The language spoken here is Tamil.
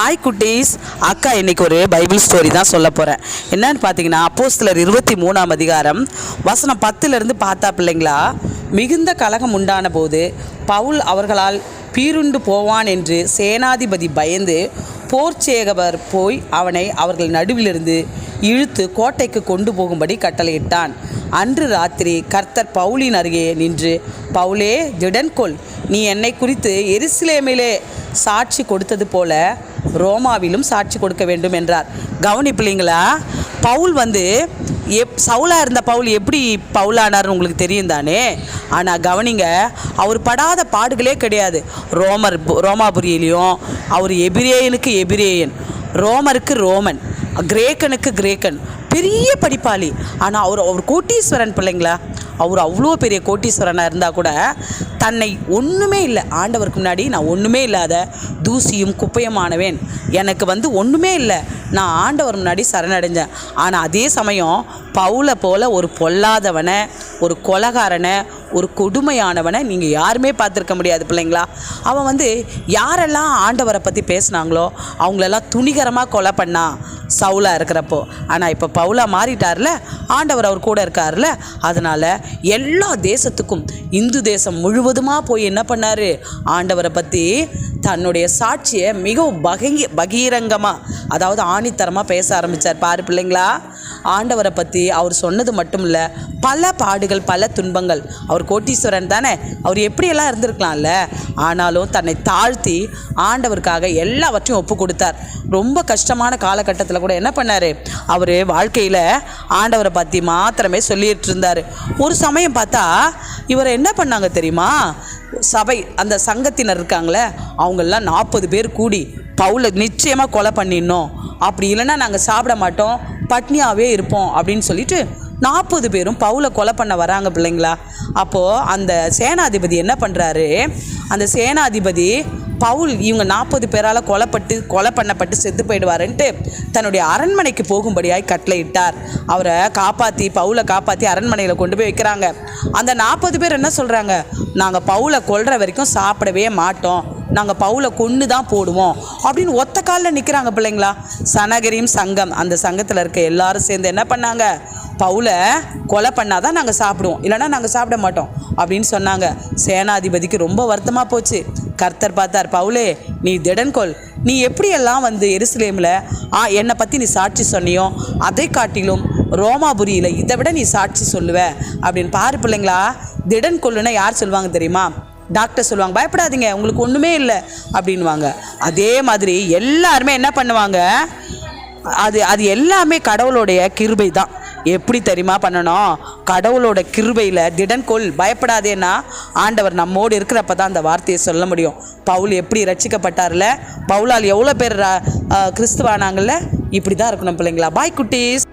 ஹாய் குட்டீஸ். அக்கா இன்னைக்கு ஒரு பைபிள் ஸ்டோரி தான் சொல்ல போகிறேன் என்னன்னு பார்த்தீங்கன்னா அப்போஸ்தலர் இருபத்தி மூணாம் அதிகாரம் வசனம் பத்துலேருந்து பார்த்தா பிள்ளைங்களா மிகுந்த கலகம் உண்டான போது பவுல் அவர்களால் பீருண்டு போவான் என்று சேனாதிபதி பயந்து போர்ச்சேகவர் போய் அவனை அவர்கள் நடுவிலிருந்து இழுத்து கோட்டைக்கு கொண்டு போகும்படி கட்டளையிட்டான். அன்று ராத்திரி கர்த்தர் பவுலின் அருகே நின்று பவுலே திடன்கொள். நீ என்னை குறித்து எருசலேமிலே சாட்சி கொடுத்தது போல ரோமாவிலும் சாட்சி கொடுக்க வேண்டும் என்றார். கவனிப்பில்லைங்களா பவுல் வந்து எப் சவுலாக இருந்த பவுல் எப்படி பவுலானார்னு உங்களுக்கு தெரியும் தானே? ஆனால் கவனிங்க அவர் படாத பாடுகளே கிடையாது. ரோமர் ரோமாபுரியிலையும் அவர் எபிரேயனுக்கு எபிரேயன் ரோமருக்கு ரோமன் கிரேக்கனுக்கு கிரேக்கன் பெரிய படிப்பாளி. ஆனால் அவர் அவர் கோட்டீஸ்வரன் பிள்ளைங்களா? அவர் அவ்வளோ பெரிய கோட்டீஸ்வரனாக இருந்தால் கூட தன்னை ஒன்றுமே இல்லை. ஆண்டவருக்கு முன்னாடி நான் ஒன்றுமே இல்லாத தூசியும் குப்பையுமானவேன் எனக்கு வந்து ஒன்றுமே இல்லை. நான் ஆண்டவர் முன்னாடி சரணடைஞ்சேன். ஆனால் அதே சமயம் பவுலை போல ஒரு பொல்லாதவனை ஒரு கொலகாரனை ஒரு கொடுமையானவனை நீங்கள் யாருமே பார்த்துருக்க முடியாது பிள்ளைங்களா? அவன் வந்து யாரெல்லாம் ஆண்டவரை பற்றி பேசுனாங்களோ அவங்களெல்லாம் துணிகரமாக கொலை பண்ணான் சவுலாக இருக்கிறப்போ. ஆனால் இப்போ பவுலா மாறிட்டார்ல ஆண்டவர் அவர் கூட இருக்கார்ல அதனால் எல்லா தேசத்துக்கும் இந்து தேசம் முழுவதுமாக போய் என்ன பண்ணார்? ஆண்டவரை பற்றி தன்னுடைய சாட்சியை மிகவும் பகங்கி பகீரங்கமாக அதாவது ஆணித்தரமாக பேச ஆரம்பித்தார் பாரு பிள்ளைங்களா ஆண்டவரை பற்றி அவர் சொன்னது மட்டும் இல்லை பல பாடுகள் பல துன்பங்கள். அவர் கோட்டீஸ்வரன் தானே? அவர் எப்படியெல்லாம் இருந்திருக்கலாம்ல? ஆனாலும் தன்னை தாழ்த்தி ஆண்டவருக்காக எல்லாவற்றையும் ஒப்பு கொடுத்தார் ரொம்ப கஷ்டமான காலகட்டத்தில் கூட என்ன பண்ணார்? அவர் வாழ்க்கையில் ஆண்டவரை பற்றி மாத்திரமே சொல்லிட்டு இருந்தார் ஒரு சமயம் பார்த்தா இவரை என்ன பண்ணாங்க தெரியுமா? சபை அந்த சங்கத்தினர் இருக்காங்களே அவங்கெல்லாம் நாற்பது பேர் கூடி பவுலை நிச்சயமாக கொலை பண்ணிடணும். அப்படி இல்லைன்னா நாங்கள் சாப்பிட மாட்டோம். பட்னியாகவே இருப்போம் அப்படின்னு சொல்லிட்டு நாற்பது பேரும் பவுலை கொலை பண்ண வராங்க பிள்ளைங்களா. அப்போது அந்த சேனாதிபதி என்ன பண்ணுறாரு அந்த சேனாதிபதி பவுல் இவங்க நாற்பது பேரால் கொலைப்பட்டு கொலை பண்ணப்பட்டு செத்து போயிடுவாருன்ட்டு தன்னுடைய அரண்மனைக்கு போகும்படியாய் கட்டளையிட்டார். அவரை காப்பாற்றி பவுலை காப்பாற்றி அரண்மனையில் கொண்டு போய் வைக்கிறாங்க. அந்த நாற்பது பேர் என்ன சொல்கிறாங்க நாங்கள் பவுலை கொல்ற வரைக்கும் சாப்பிடவே மாட்டோம். நாங்கள் பவுலை கொன்று தான் போடுவோம். அப்படின்னு ஒத்த காலில் நிற்கிறாங்க பிள்ளைங்களா? சனகரியும் சங்கம். அந்த சங்கத்தில் இருக்க எல்லாரும் சேர்ந்து என்ன பண்ணாங்க? பவுலை கொலை பண்ணாதான் நாங்கள் சாப்பிடுவோம். இல்லைன்னா நாங்கள் சாப்பிட மாட்டோம் அப்படின்னு சொன்னாங்க. சேனாதிபதிக்கு ரொம்ப வருத்தமாக போச்சு. கர்த்தர் பார்த்தார் பவுலே நீ திடன்கொள் நீ எப்படியெல்லாம் வந்து எருசலேமில் ஆ என்னை பற்றி நீ சாட்சி சொன்னியோ அதை காட்டிலும் ரோமாபுரியில் இதை விட நீ சாட்சி சொல்லுவ. அப்படின்னு பாரு பிள்ளைங்களா திடன் கொள்ளுன்னா யார் சொல்லுவாங்க தெரியுமா? டாக்டர் சொல்லுவாங்க பயப்படாதீங்க உங்களுக்கு ஒன்றுமே இல்லை அப்படின்வாங்க அதே மாதிரி எல்லாருமே என்ன பண்ணுவாங்க அது அது எல்லாமே கடவுளுடைய கிருபை தான் எப்படி தெரியுமா பண்ணணும்? கடவுளோட கிருபையில் திடன்கொள் பயப்படாதேன்னா ஆண்டவர் நம்மோடு இருக்கிறப்ப தான் அந்த வார்த்தையை சொல்ல முடியும். பவுல் எப்படி ரட்சிக்கப்பட்டார்ல பவுலால் எவ்வளோ பேர் ர- கிறிஸ்துவானாங்கல்ல? இப்படி தான் இருக்கணும் பிள்ளைங்களா. பாய் குட்டீஸ்.